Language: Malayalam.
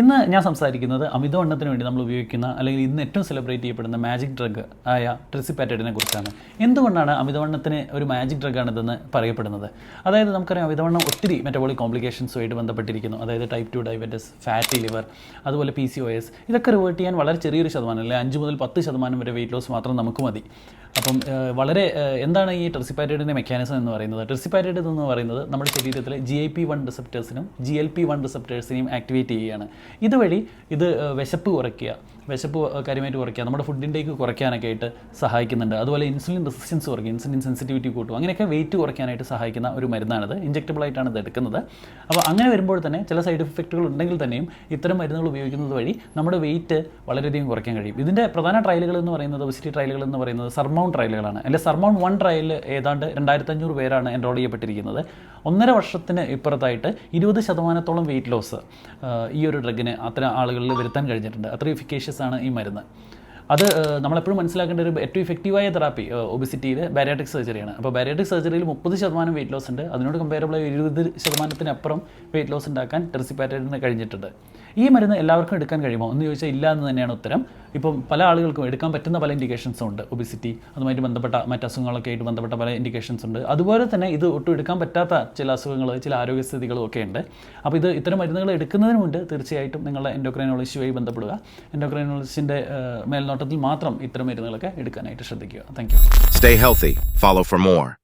ഇന്ന് ഞാൻ സംസാരിക്കുന്നത് അമിതവണ്ണത്തിന് വേണ്ടി നമ്മൾ ഉപയോഗിക്കുന്ന അല്ലെങ്കിൽ ഇന്ന് ഏറ്റവും സെലിബ്രേറ്റ് ചെയ്യപ്പെടുന്ന മാജിക് ഡ്രഗ് ആയ ട്രിസിപ്പാറ്റഡിനെ കുറിച്ചാണ്. എന്തുകൊണ്ടാണ് അമിതവണ്ണത്തിന് ഒരു മാജിക് ഡ്രഗാണിതെന്ന് പറയപ്പെടുന്നത്? അതായത് നമുക്കറിയാം അമിതവണ്ണം ഒത്തിരി മെറ്റബോളിക് കോംപ്ലിക്കേഷൻസുമായിട്ട് ബന്ധപ്പെട്ടിരിക്കുന്നു. അതായത് type two diabetes fatty liver അതുപോലെ പി സി ഒ എസ് ഇതൊക്കെ റിവേർട്ട് ചെയ്യാൻ വളരെ ചെറിയൊരു ശതമാനം അല്ലെങ്കിൽ അഞ്ച് മുതൽ പത്ത് ശതമാനം വരെ വെയിറ്റ് ലോസ് മാത്രം നമുക്ക് മതി. അപ്പം വളരെ എന്താണ് ഈ ട്രിസിപ്പാറ്റൈഡിന്റെ മെക്കാനിസം എന്ന് പറയുന്നത്? ട്രിസിപ്പാറ്റൈഡ് എന്ന് പറയുന്നത് നമ്മുടെ ശരീരത്തിലെ ജി ഐ പി വൺ റിസപ്റ്റേഴ്സിനും ജി എൽ പി വൺ റിസപ്റ്റേഴ്സിനെയും ആക്ടിവേറ്റ് ചെയ്യുകയാണ്. ഇതുവഴി ഇത് വിശപ്പ് കുറയ്ക്കുക. വിശപ്പ് കാര്യമായിട്ട് കുറയ്ക്കുക. നമ്മുടെ ഫുഡ് ഇൻടേക്ക് കുറയ്ക്കാനൊക്കെ ആയിട്ട് സഹായിക്കുന്നുണ്ട്. അതുപോലെ ഇൻസുലിൻ റെസിസ്റ്റൻസ് കുറയ്ക്കും ഇൻസുലിൻ സെൻസിറ്റിവിറ്റി കൂട്ടും അങ്ങനെയൊക്കെ വെയിറ്റ് കുറയ്ക്കാനായിട്ട് സഹായിക്കുന്ന ഒരു മരുന്നാണിത്. ഇഞ്ചക്റ്റബിൾ ആയിട്ടാണ് ഇത് എടുക്കുന്നത്. അപ്പോൾ അങ്ങനെ വരുമ്പോൾ തന്നെ ചില സൈഡ് ഇഫക്റ്റുകൾ ഉണ്ടെങ്കിൽ തന്നെയും ഇത്തരം മരുന്നുകൾ ഉപയോഗിക്കുന്നത് വഴി നമ്മുടെ വെയിറ്റ് വളരെയധികം കുറയ്ക്കാൻ കഴിയും. ഇതിന്റെ പ്രധാന ട്രയലുകൾ എന്ന് പറയുന്നത് ഒബിസിറ്റി ട്രയലുകൾ എന്ന് പറയുന്നത് സർമൗണ്ട് ട്രയലുകളാണ്. അല്ലെ സർമൗണ്ട് വൺ ട്രയൽ ഏതാണ്ട് രണ്ടായിരത്തഞ്ഞൂറ് പേരാണ് എൻറോൾ ചെയ്യപ്പെട്ടിരിക്കുന്നത്. ഒന്നര വർഷത്തിന് ഇപ്പുറത്തായിട്ട് ഇരുപത് ശതമാനത്തോളം വെയിറ്റ് ലോസ് ഈ ഒരു ഡ്രഗിന് അത്ര ആളുകളിൽ വരുത്താൻ കഴിഞ്ഞിട്ടുണ്ട്. അത്രയും എഫിക്കേഷ്യസ് ആണ് ഈ മരുന്ന്. അത് നമ്മളെപ്പോഴും മനസ്സിലാക്കേണ്ട ഒരു ഏറ്റവും ഇഫക്റ്റീവായ തെറാപ്പി ഒബിസിറ്റിയിൽ ബാരിയാട്രിക് സർജറിയാണ് അപ്പോൾ ബാരിയാട്രിക് സർജറിയിൽ മുപ്പത് ശതമാനം വെയിറ്റ് ലോസ് ഉണ്ട്. അതിനോട് കമ്പയറബിൾ ഇരുപത് ശതമാനത്തിനപ്പുറം വെയിറ്റ് ലോസ് ഉണ്ടാക്കാൻ ടെറസിപ്പാറ്റിന് കഴിഞ്ഞിട്ടുണ്ട്. ഈ മരുന്ന് എല്ലാവർക്കും എടുക്കാൻ കഴിയുമോ? എന്ന് ചോദിച്ചാൽ ഇല്ല എന്ന് തന്നെയാണ് ഉത്തരം. ഇപ്പം പല ആളുകൾക്കും എടുക്കാൻ പറ്റുന്ന പല ഇൻഡിക്കേഷൻസും ഉണ്ട്. ഒബിസിറ്റി അതുമായിട്ട് ബന്ധപ്പെട്ട മറ്റ് അസുഖങ്ങളൊക്കെ ആയിട്ട് ബന്ധപ്പെട്ട പല ഇൻഡിക്കേഷൻസ് ഉണ്ട്. അതുപോലെ തന്നെ ഇത് ഒട്ടും എടുക്കാൻ പറ്റാത്ത ചില അസുഖങ്ങൾ ചില ആരോഗ്യസ്ഥിതികളും ഒക്കെ ഉണ്ട്. അപ്പോൾ ഇത് ഇത്തരം മരുന്നുകൾ എടുക്കുന്നതിന് മുൻപ് തീർച്ചയായിട്ടും നിങ്ങളുടെ എൻഡോക്രൈനോളജിയുമായി ബന്ധപ്പെടുക. എൻഡോക്രൈനോളജിന്റെ മേൽനോട്ടത്തിൽ മാത്രം ഇത്തരം മരുന്നുകളൊക്കെ എടുക്കാനായിട്ട് ശ്രദ്ധിക്കുക. Thank you stay healthy follow for more.